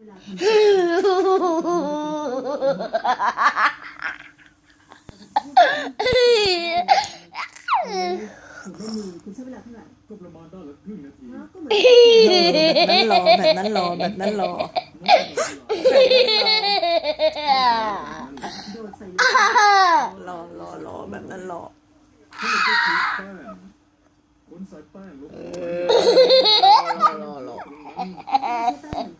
คุณใช้เวลาเท่าไหร่ก็ประมาณด้านละครึ่งนาทีก็เหมือนแบบนั้นรอแบบนั้นรอแบบนั้นรอรอรอรอแบบนั้นรอคนใส่แป้งลงรอรอแป้งเหมือ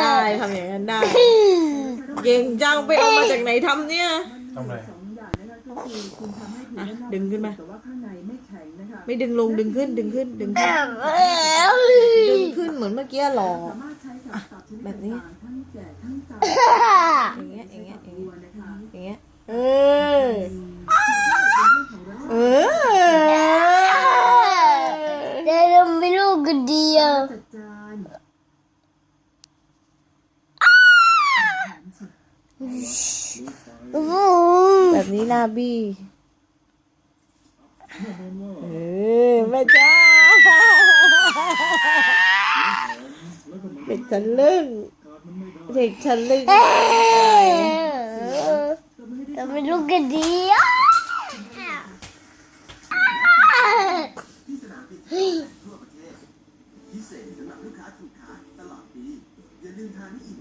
ได้ทำอย่างนั้นได้ เก่งจังไปเอามาจากไหนทำเนี่ยมันมีสองอย่างนะคะก็คือคุณทำให้ผิวด้านนอกดึงขึ้นมา แต่ว่าข้างในไม่แข็งนะคะไม่ดึงลงดึงขึ้นดึงขึ้นดึงขึ้นดึงขึ้นเหมือนเมื่อกี้หรอ สามารถใช้กับสัตว์ชนิดแบบนี้ ต่างๆทั้งแก่ทั้งตายอย่างเงี้ยอย่างเงี้ยอย่างวัเงี้ยวนะคะอย่างเงี้ยเออ เป็นเรื่องของเราเออแต่เราไม่รู้กันเดียวจัดจาน แบบนี้นาบี้เออไม่จ้าเด็กฉันลึงเด็กฉันลึงทำไมลูกกันดีอะพิเสำหรับลูกาถูกขาตลอดปีอย่าลืมทานให้อิ่